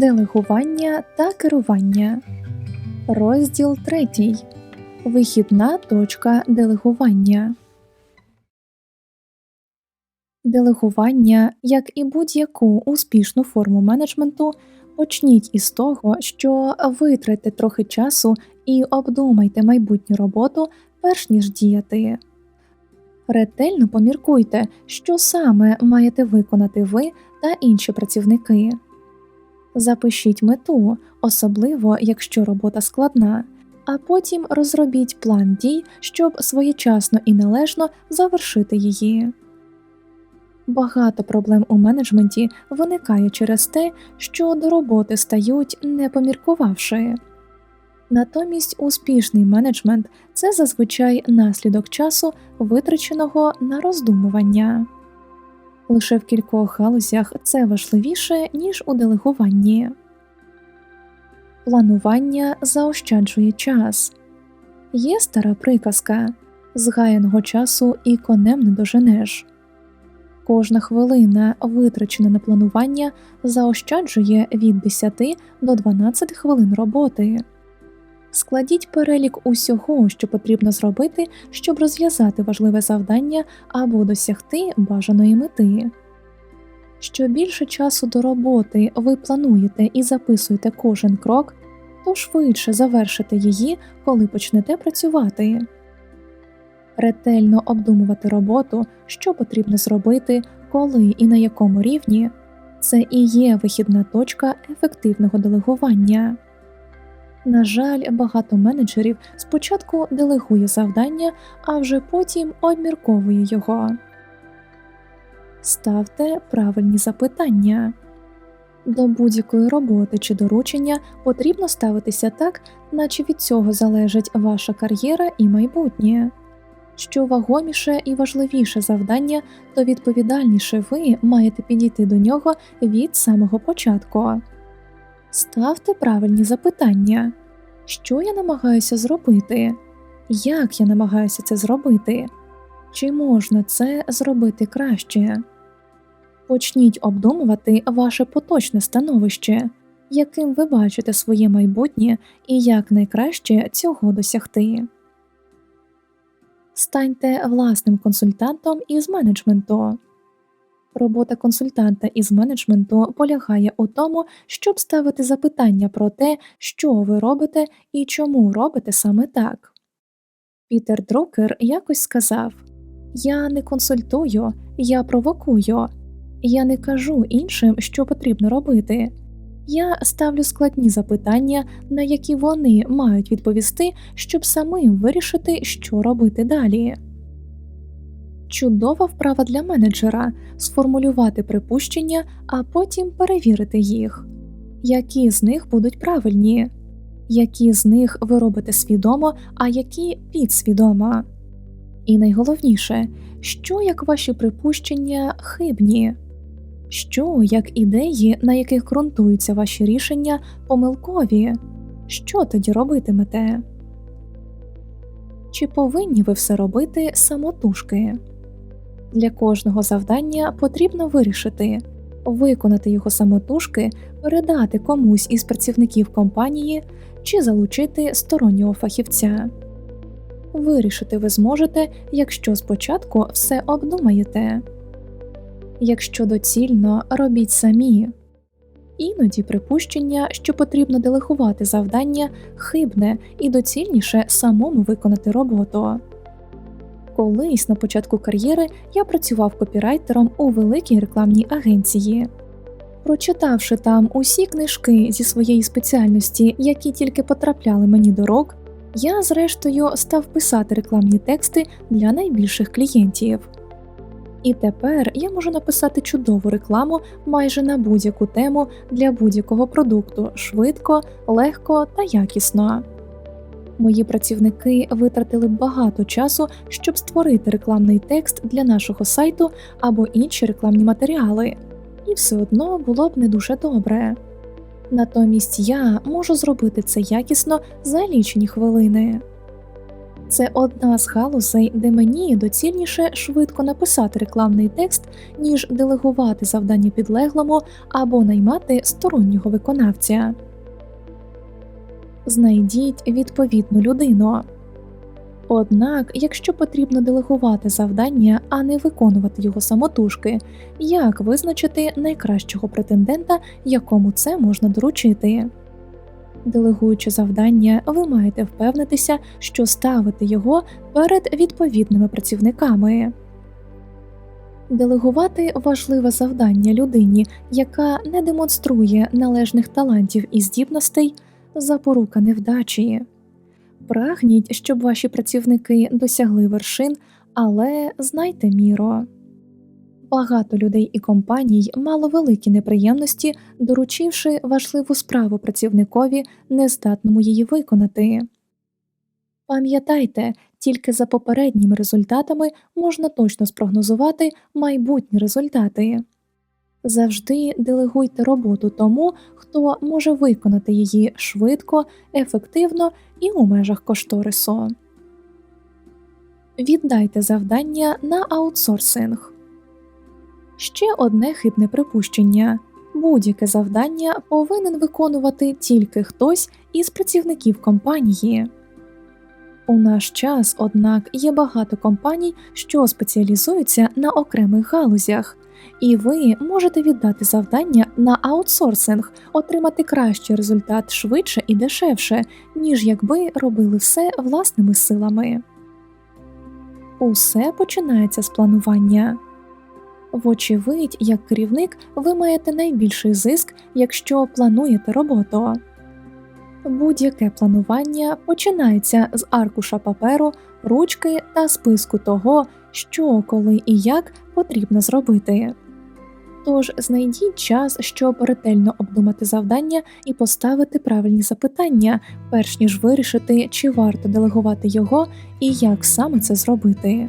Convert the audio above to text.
Делегування та керування. Розділ 3. Вихідна точка делегування. Делегування, як і будь-яку успішну форму менеджменту, почніть із того, що витратьте трохи часу і обдумайте майбутню роботу, перш ніж діяти. Ретельно поміркуйте, що саме маєте виконати ви та інші працівники. Запишіть мету, особливо якщо робота складна, а потім розробіть план дій, щоб своєчасно і належно завершити її. Багато проблем у менеджменті виникає через те, що до роботи стають не поміркувавши. Натомість успішний менеджмент це зазвичай наслідок часу, витраченого на роздумування. Лише в кількох галузях це важливіше, ніж у делегуванні. Планування заощаджує час. Є стара приказка згаяного часу і конем не доженеш. Кожна хвилина, витрачена на планування, заощаджує від 10 до 12 хвилин роботи. Складіть перелік усього, що потрібно зробити, щоб розв'язати важливе завдання або досягти бажаної мети. Що більше часу до роботи ви плануєте і записуєте кожен крок, то швидше завершите її, коли почнете працювати. Ретельно обдумувати роботу, що потрібно зробити, коли і на якому рівні це і є вихідна точка ефективного делегування. На жаль, багато менеджерів спочатку делегує завдання, а вже потім обмірковує його. Ставте правильні запитання. До будь-якої роботи чи доручення потрібно ставитися так, наче від цього залежить ваша кар'єра і майбутнє. Що вагоміше і важливіше завдання, то відповідальніше ви маєте підійти до нього від самого початку. Ставте правильні запитання, що я намагаюся зробити, як я намагаюся це зробити, чи можна це зробити краще. Почніть обдумувати ваше поточне становище, яким ви бачите своє майбутнє і як найкраще цього досягти. Станьте власним консультантом із менеджменту. Робота консультанта із менеджменту полягає у тому, щоб ставити запитання про те, що ви робите і чому робите саме так. Пітер Друкер якось сказав Я не консультую, я провокую, я не кажу іншим, що потрібно робити. Я ставлю складні запитання, на які вони мають відповісти, щоб самим вирішити, що робити далі. Чудова вправа для менеджера сформулювати припущення, а потім перевірити їх, які з них будуть правильні, які з них ви робите свідомо, а які підсвідомо. І найголовніше, що як ваші припущення хибні, що як ідеї, на яких ґрунтуються ваші рішення, помилкові, що тоді робитимете? Чи повинні ви все робити самотужки? Для кожного завдання потрібно вирішити, виконати його самотужки, передати комусь із працівників компанії чи залучити стороннього фахівця. Вирішити ви зможете, якщо спочатку все обдумаєте. Якщо доцільно, робіть самі. Іноді припущення, що потрібно делегувати завдання, хибне і доцільніше самому виконати роботу. Колись на початку кар'єри я працював копірайтером у великій рекламній агенції. Прочитавши там усі книжки зі своєї спеціальності, які тільки потрапляли мені до рук, я зрештою став писати рекламні тексти для найбільших клієнтів. І тепер я можу написати чудову рекламу майже на будь-яку тему для будь-якого продукту швидко, легко та якісно. Мої працівники витратили багато часу, щоб створити рекламний текст для нашого сайту або інші рекламні матеріали, і все одно було б не дуже добре. Натомість я можу зробити це якісно за лічені хвилини. Це одна з галузей, де мені доцільніше швидко написати рекламний текст, ніж делегувати завдання підлеглому або наймати стороннього виконавця. Знайдіть відповідну людину. Однак, якщо потрібно делегувати завдання, а не виконувати його самотужки, як визначити найкращого претендента, якому це можна доручити? Делегуючи завдання, ви маєте впевнитися, що ставите його перед відповідними працівниками. Делегувати важливе завдання людині, яка не демонструє належних талантів і здібностей, запорука невдачі. Прагніть, щоб ваші працівники досягли вершин, але знайте міро. Багато людей і компаній мало великі неприємності, доручивши важливу справу працівникові, нездатному її виконати. Пам'ятайте, тільки за попередніми результатами можна точно спрогнозувати майбутні результати. Завжди делегуйте роботу тому, хто може виконати її швидко, ефективно і у межах кошторису. Віддайте завдання на аутсорсинг. Ще одне хибне припущення будь-яке завдання повинен виконувати тільки хтось із працівників компанії. У наш час, однак, є багато компаній, що спеціалізуються на окремих галузях, і ви можете віддати завдання на аутсорсинг, отримати кращий результат швидше і дешевше, ніж якби робили все власними силами. Усе починається з планування. Вочевидь, як керівник, ви маєте найбільший зиск, якщо плануєте роботу. Будь-яке планування починається з аркуша паперу, ручки та списку того, що, коли і як потрібно зробити. Тож знайдіть час, щоб ретельно обдумати завдання і поставити правильні запитання, перш ніж вирішити, чи варто делегувати його і як саме це зробити.